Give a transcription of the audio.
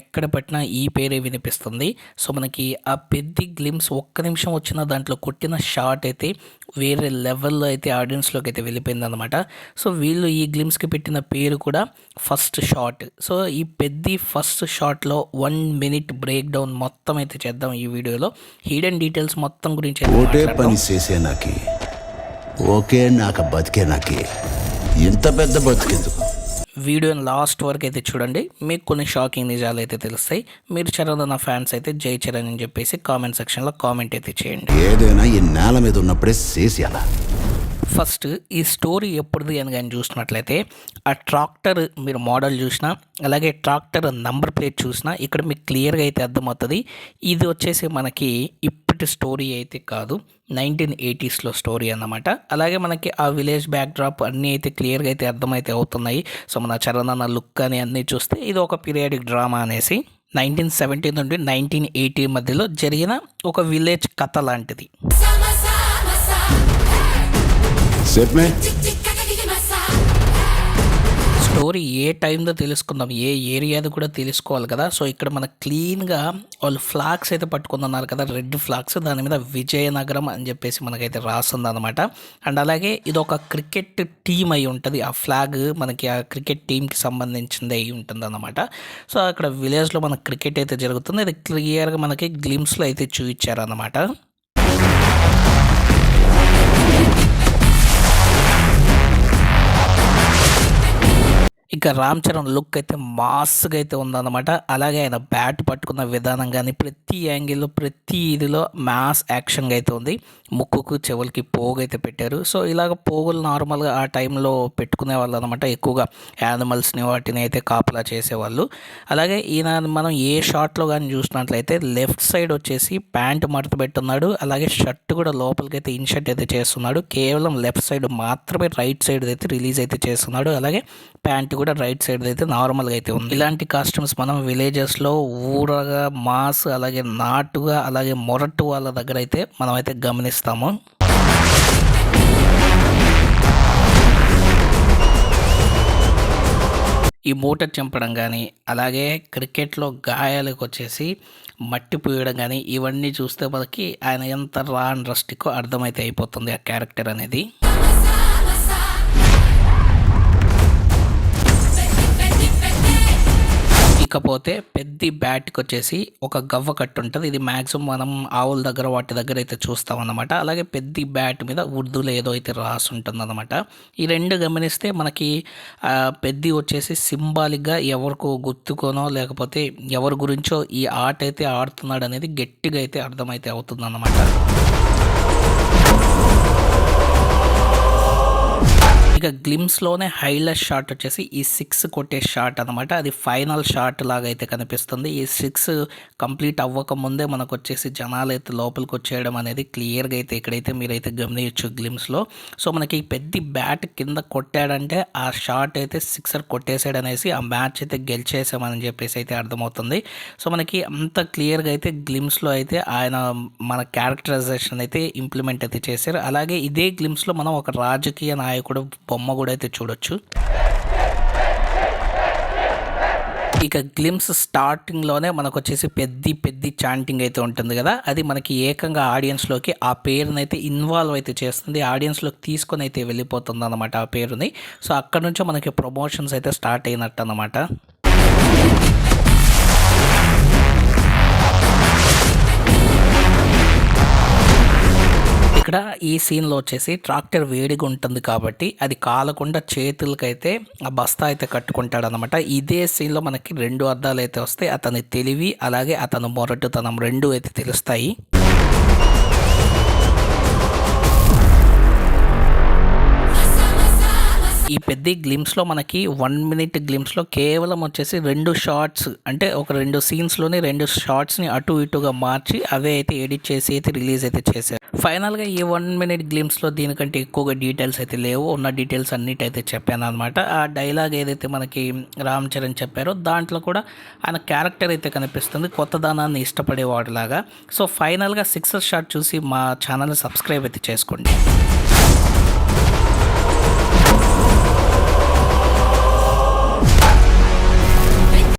ఎక్కడ పట్టినా ఈ పేరే వినిపిస్తుంది. సో మనకి ఆ పెద్ద గ్లిమ్స్ ఒక్క నిమిషం వచ్చిన దాంట్లో కొట్టిన షాట్ అయితే వేరే లెవెల్లో అయితే ఆడియన్స్లోకి అయితే వెళ్ళిపోయింది అనమాట సో వీళ్ళు ఈ గ్లిమ్స్కి పెట్టిన పేరు కూడా ఫస్ట్ షాట్. సో ఈ పెద్ద ఫస్ట్ షాట్లో వన్ మినిట్ బ్రేక్ డౌన్ మొత్తం అయితే చేద్దాం ఈ వీడియోలో. హిడెన్ డీటెయిల్స్ మొత్తం గురించి ఒకటే మాట్లాడదాం. పని చేసే నాకి ఒకే నాక బతికే నాకి ఇంత పెద్ద బతికెందుకు? వీడియోని లాస్ట్ వరకు అయితే చూడండి. మీకు కొన్ని షాకింగ్ నిజాలు అయితే తెలుస్తాయి. మీరు చరణ్ నా ఫ్యాన్స్ అయితే జై చరణ్ అని చెప్పేసి కామెంట్ సెక్షన్లో కామెంట్ అయితే చేయండి. ఏదైనా ఈ నేల మీద ఉన్నప్పుడే చేసేయాల? ఫస్ట్ ఈ స్టోరీ ఎప్పుడుది అని కానీ చూసినట్లయితే ఆ ట్రాక్టర్ మీరు మోడల్ చూసినా అలాగే ట్రాక్టర్ నంబర్ ప్లేట్ చూసినా ఇక్కడ మీకు క్లియర్గా అయితే అర్థమవుతుంది. ఇది వచ్చేసి మనకి ఇప్పటి స్టోరీ అయితే కాదు. నైన్టీన్ ఎయిటీస్లో స్టోరీ అన్నమాట. అలాగే మనకి ఆ విలేజ్ బ్యాక్ డ్రాప్ అన్నీ అయితే క్లియర్గా అయితే అర్థమైతే అవుతున్నాయి. సో మన చరణ్ అన్న లుక్ అని అన్నీ చూస్తే ఇది ఒక పీరియాడిక్ డ్రామా అనేసి నైన్టీన్ సెవెంటీ నుండి నైన్టీన్ ఎయిటీ మధ్యలో జరిగిన ఒక విలేజ్ కథ లాంటిది. స్టోరీ ఏ టైంలో తెలుసుకుందాం ఏ ఏరియాది కూడా తెలుసుకోవాలి కదా. సో ఇక్కడ మన క్లీన్గా వాళ్ళు ఫ్లాగ్స్ అయితే పట్టుకుందన్నారు కదా రెడ్ ఫ్లాగ్స్ దాని మీద విజయనగరం అని చెప్పేసి మనకైతే రాస్తుంది అనమాట అండ్ అలాగే ఇది ఒక క్రికెట్ టీం అయి ఉంటుంది. ఆ ఫ్లాగ్ మనకి ఆ క్రికెట్ టీంకి సంబంధించింది అయి ఉంటుంది అనమాట సో అక్కడ విలేజ్లో మనకి క్రికెట్ అయితే జరుగుతుంది. ఇది క్లియర్గా మనకి గ్లిమ్స్లో అయితే చూపించారన్నమాట. ఇంకా రామ్ చరణ్ లుక్ అయితే మాస్గా అయితే ఉందన్నమాట. అలాగే ఆయన బ్యాట్ పట్టుకున్న విధానం కానీ ప్రతి యాంగిల్లో ప్రతి ఇదిలో మాస్ యాక్షన్గా అయితే ఉంది. ముక్కుకు చెవులకి పోగు అయితే పెట్టారు. సో ఇలాగ పోగులు నార్మల్గా ఆ టైంలో పెట్టుకునే వాళ్ళు అనమాట ఎక్కువగా యానిమల్స్ని వాటిని అయితే కాపలా చేసేవాళ్ళు. అలాగే ఈయన మనం ఏ షాట్లో కానీ చూసినట్లయితే లెఫ్ట్ సైడ్ వచ్చేసి ప్యాంట్ మడత పెట్టున్నాడు. అలాగే షర్ట్ కూడా లోపలికి అయితే ఇన్షర్ట్ అయితే చేస్తున్నాడు. కేవలం లెఫ్ట్ సైడ్ మాత్రమే రైట్ సైడ్ అయితే రిలీజ్ అయితే చేస్తున్నాడు. అలాగే ప్యాంట్ కూడా రైట్ సైడ్ అయితే నార్మల్గా అయితే ఉంది. ఇలాంటి కాస్ట్యూమ్స్ మనం విలేజెస్లో ఊరగా మాస్ అలాగే నాటుగా అలాగే మొరటు వాళ్ళ దగ్గర అయితే మనం అయితే గమనిస్తాము ఈ మూట చంపడం కానీ అలాగే క్రికెట్లో గాయాలకు వచ్చేసి మట్టి పూయడం కానీ ఇవన్నీ చూస్తే మనకి ఆయన ఎంత రా అండ్ రస్టికో అర్థమైతే అయిపోతుంది ఆ క్యారెక్టర్ అనేది. ఇకపోతే పెద్ద బ్యాట్కి వచ్చేసి ఒక గవ్వ కట్టు ఉంటుంది. ఇది మ్యాక్సిమం మనం ఆవుల దగ్గర వాటి దగ్గర అయితే చూస్తాం అన్నమాట. అలాగే పెద్ద బ్యాట్ మీద ఉర్దూలో ఏదో అయితే రాసి ఉంటుంది అనమాట ఈ రెండు గమనిస్తే మనకి పెద్ద వచ్చేసి సింబాలిక్గా ఎవరికో గుర్తుకోనో లేకపోతే ఎవరి గురించో ఈ ఆట అయితే ఆడుతున్నాడు అనేది గట్టిగా అయితే అర్థమైతే అవుతుంది ఇక గ్లిమ్స్లోనే హైలైట్ షాట్ వచ్చేసి ఈ సిక్స్ కొట్టే షాట్ అనమాట అది ఫైనల్ షాట్ లాగా అయితే కనిపిస్తుంది. ఈ సిక్స్ కంప్లీట్ అవ్వక ముందే మనకు వచ్చేసి జనాలు అయితే లోపలికి వచ్చేయడం అనేది క్లియర్గా అయితే ఇక్కడైతే మీరైతే గమనించచ్చు గ్లిమ్స్లో. సో మనకి పెద్ద బ్యాట్ కింద కొట్టాడంటే ఆ షాట్ అయితే సిక్సర్ కొట్టేసాడు అనేసి ఆ మ్యాచ్ అయితే గెలిచేసామని చెప్పేసి అయితే అర్థమవుతుంది. సో మనకి అంత క్లియర్గా అయితే గ్లిమ్స్లో అయితే ఆయన మన క్యారెక్టరైజేషన్ అయితే ఇంప్లిమెంట్ అయితే చేశారు. అలాగే ఇదే గ్లిమ్స్లో మనం ఒక రాజకీయ నాయకుడు బొమ్మ కూడా అయితే చూడొచ్చు. ఇక గ్లిమ్స్ స్టార్టింగ్లోనే మనకు వచ్చేసి పెద్ద పెద్ద చాంటింగ్ అయితే ఉంటుంది కదా. అది మనకి ఏకంగా ఆడియన్స్లోకి ఆ పేరుని అయితే ఇన్వాల్వ్ అయితే చేస్తుంది. ఆడియన్స్లోకి తీసుకొని అయితే వెళ్ళిపోతుంది అనమాట ఆ పేరుని. సో అక్కడ నుంచో మనకి ప్రమోషన్స్ అయితే స్టార్ట్ అయినట్టు అనమాట ఇక్కడ ఈ సీన్లో వచ్చేసి ట్రాక్టర్ వేడిగా ఉంటుంది కాబట్టి అది కాలకుండా చేతులకైతే ఆ బస్తా అయితే కట్టుకుంటాడు అనమాట ఇదే సీన్లో మనకి రెండు అర్థాలు అయితే వస్తాయి. అతని తెలివి అలాగే అతను మొరటుతనం రెండు అయితే తెలుస్తాయి. ఈ పెద్ద గ్లిమ్స్లో మనకి వన్ మినిట్ గ్లిమ్స్లో కేవలం వచ్చేసి రెండు షార్ట్స్ అంటే ఒక రెండు సీన్స్లోని రెండు షార్ట్స్ని అటు ఇటుగా మార్చి అవే అయితే ఎడిట్ చేసి అయితే రిలీజ్ అయితే చేశారు. ఫైనల్గా ఈ వన్ మినిట్ గ్లిమ్స్లో దీనికంటే ఎక్కువగా డీటెయిల్స్ అయితే లేవు. ఉన్న డీటెయిల్స్ అన్నిటి అయితే చెప్పాను అనమాట ఆ డైలాగ్ ఏదైతే మనకి రామ్ చరణ్ చెప్పారో దాంట్లో కూడా ఆయన క్యారెక్టర్ అయితే కనిపిస్తుంది కొత్త దానాన్ని ఇష్టపడేవాడిలాగా సో ఫైనల్గా సిక్సర్ షాట్ చూసి మా ఛానల్ని సబ్స్క్రైబ్ అయితే చేసుకోండి.